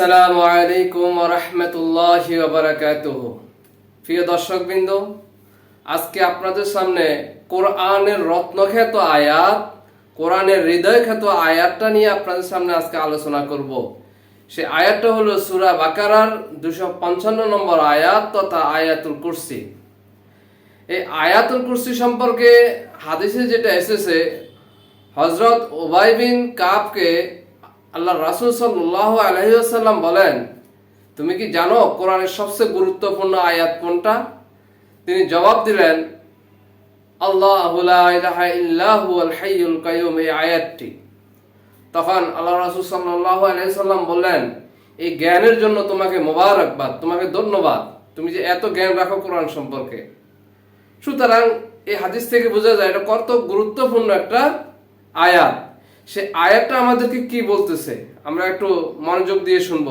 আসসালামু আলাইকুম রহমতুল্লাহ প্রিয় দর্শকবৃন্দ, আজকে আপনাদের সামনে কোরআনের রত্নখ্যাত আয়াত, কোরআনের হৃদয় খ্যাত আয়াতটা নিয়ে আপনাদের সামনে আজকে আলোচনা করব। সে আয়াতটা হলো সুরা বাকারার দুশো পঞ্চান্ন নম্বর আয়াত তথা আয়াতুল কুরসি। এই আয়াতুল কুরসি সম্পর্কে হাদিসে যেটা এসেছে হজরত ওবাই বিন কাবকে আল্লাহ রাসুল সাল্লাহ আলহিসাল্লাম বলেন, তুমি কি জানো কোরআনের সবচেয়ে গুরুত্বপূর্ণ আয়াত কোনটা? তিনি জবাব দিলেন, আল্লাহ কাইয়ুম এই আয়াতটি। তখন আল্লাহ রাসুল সাল্লাহ আলহিসাল্লাম বললেন, এই জ্ঞানের জন্য তোমাকে মোবারকবাদ, তোমাকে ধন্যবাদ। তুমি যে এত জ্ঞান রাখো কোরআন সম্পর্কে। সুতরাং এই হাদিস থেকে বোঝা যায় এটা কত গুরুত্বপূর্ণ একটা আয়াত। সে আয়াতটা আমাদেরকে কি বলতেছে আমরা একটু মনোযোগ দিয়ে শুনব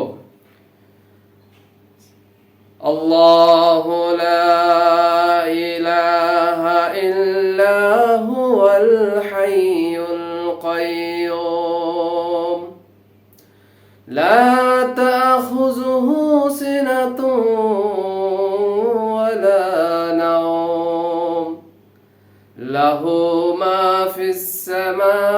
আল্লাহ লা ইলাহা ইল্লা হুয়াল হাইয়ুল কাইয়ুম লা তাখুযুহু সিনাতুন ওয়ালা নাওম له ما في السماوات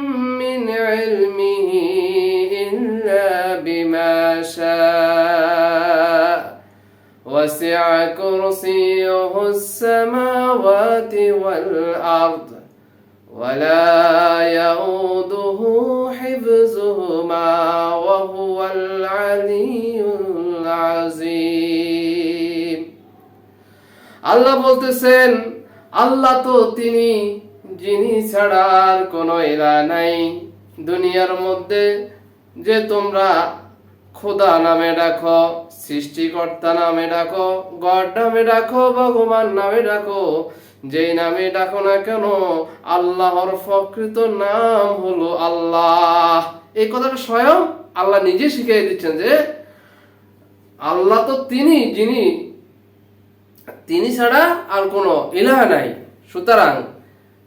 وسع كرسيه السماوات والأرض ولا يؤوده حفظهما وهو العلي العظيم আল্লাহ বলতেছেন আল্লাহ তো তিনি যিনি ছাড়া আর কোনো ইলা নাই দুনিয়ার মধ্যে যে তোমরা খোদা নামে ডাকো, সৃষ্টিকর্তা নামে ডাকো, গড নামে ডাকো, ভগবান নামে ডাকো। যেই নামে ডাকো না কেন, আল্লাহর প্রকৃত নাম হলো আল্লাহ। এই কথাটা স্বয়ং আল্লাহ নিজে শিখিয়ে দিচ্ছেন যে, আল্লাহ তো তিনি, যিনি, তিনি ছাড়া আর কোনো ইলাহ নাই। সুতরাং,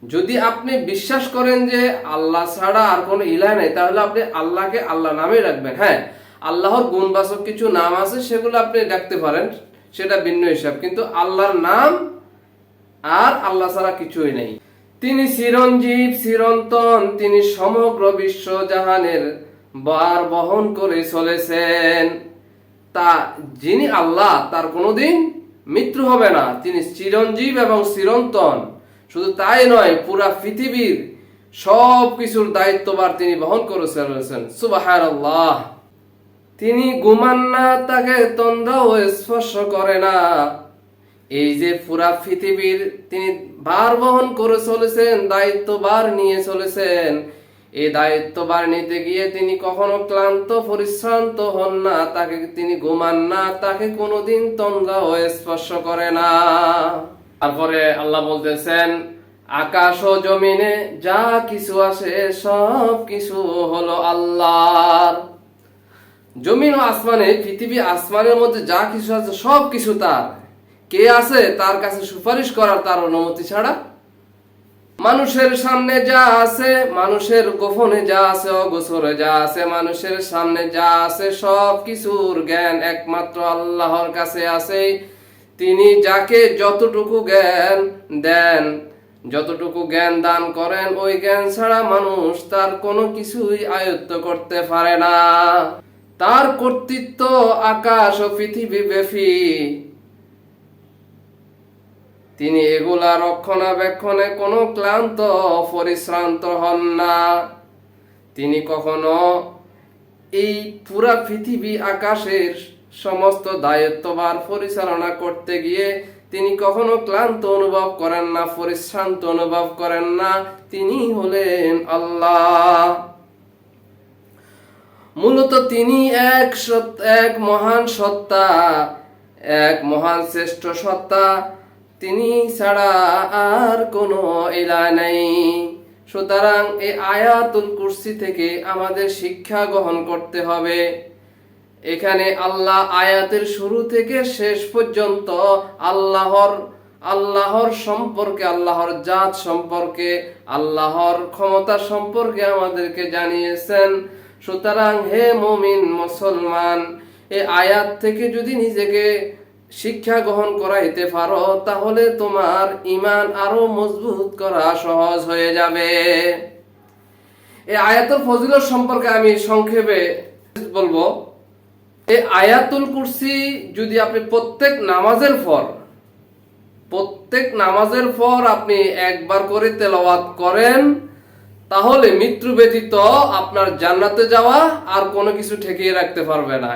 যদি আপনি বিশ্বাস করেন যে আল্লাহ ছাড়া আর কোনো ইলাহ নাই, তাহলে আপনি আল্লাহকে আল্লাহ নামে রাখবেন। হ্যাঁ আল্লাহর গুণবাচক কিছু নাম আছে, সেগুলো আপনি ডাকতে পারেন। সেটা ভিন্ন হিসাব। কিন্তু আল্লাহর নাম আর আল্লাহ ছাড়া কিছুই নেই। তিনি চিরঞ্জীব, চিরন্তন, তিনি সমগ্র বিশ্ব জাহানের বার বহন করে চলেছেন। তা যিনি আল্লাহ, তার কোনোদিন মৃত্যু হবে না। তিনি চিরঞ্জীব এবং চিরন্তন। শুধু তাই নয়, পুরা পৃথিবীর সব কিছুর দায়িত্ববার তিনি বহন করে চলেছেন। সুবাহ আল্লাহ তিনি ঘুমান না, তাকে তন্দ্রাও স্পর্শ করে না। এই যে পুরা পৃথিবীর তিনি ভার বহন করে চলেছেন দায়িত্ববার নিয়ে চলেছেন, এই দায়িত্ববার নিতে গিয়ে তিনি কখনো ক্লান্ত, পরিশ্রান্ত হন না, তাকে তিনি ঘুমান না, তাকে কোনোদিন তন্দ্রাও স্পর্শ করে না। তারপরে আল্লাহ বলতেছেন, আকাশ ও জমিনে যা কিছু আছে সব কিছু হলো আল্লাহর। জমিন ও আসমানে, পৃথিবী আসমানের মধ্যে যা কিছু আছে সব কিছু তার। কে আছে, তার কাছে সুপারিশ করার তার অনুমতি ছাড়া? মানুষের সামনে যা আছে, মানুষের গোপনে যা আছে, অগোচরে যা আছে, মানুষের সামনে যা আছে সব কিছুর জ্ঞান একমাত্র আল্লাহর কাছে আছে। তিনি যাকে যতটুকু জ্ঞান দেন, যতটুকু জ্ঞান দান করেন, ওই জ্ঞান ছাড়া মানুষ তার কোনো কিছুই আয়ত্ত করতে পারে না। তার কর্তৃত্ব আকাশ ও পৃথিবী ব্যাপী। তিনি এগুলা রক্ষণাবেক্ষণে কোনো ক্লান্ত পরিশ্রান্ত হন না। তিনি কখনো এই পুরা পৃথিবী আকাশের সমস্ত দায়িত্ববার পরিচালনা করতে গিয়ে তিনি কখনো ক্লান্ত অনুভব করেন না, পরিশ্রান্ত অনুভব করেন না। তিনি হলেন আল্লাহ। মূলত তিনি এক এক মহান সত্তা, এক মহান শ্রেষ্ঠ সত্তা। তিনি ছাড়া আর কোনো ইলা নাই। সুতরাং এই আয়াতুল কুরসি থেকে আমাদের শিক্ষা গ্রহণ করতে হবে। এখানে আল্লাহ আয়াতের শুরু থেকে শেষ পর্যন্ত আল্লাহর আল্লাহর সম্পর্কে, আল্লাহর জাত সম্পর্কে, আল্লাহর ক্ষমতা সম্পর্কে আমাদেরকে জানিয়েছেন। সুতরাং হে মুমিন মুসলমান এই আয়াত থেকে যদি নিজেকে শিক্ষা গ্রহণ করাইতে পারো, তাহলে তোমার ইমান আরও মজবুত করা সহজ হয়ে যাবে। এই আয়াতুল ফজিলত সম্পর্কে আমি সংক্ষেপে বলব এই আয়াতুল কুরসি যদি আপনি প্রত্যেক নামাজের পর, প্রত্যেক নামাজের পর আপনি একবার করে তেলাওয়াত করেন তাহলে মৃত্যু ব্যতীত আপনার জান্নাতে যাওয়া আর কোনো কিছু ঠেকিয়ে রাখতে পারবে না।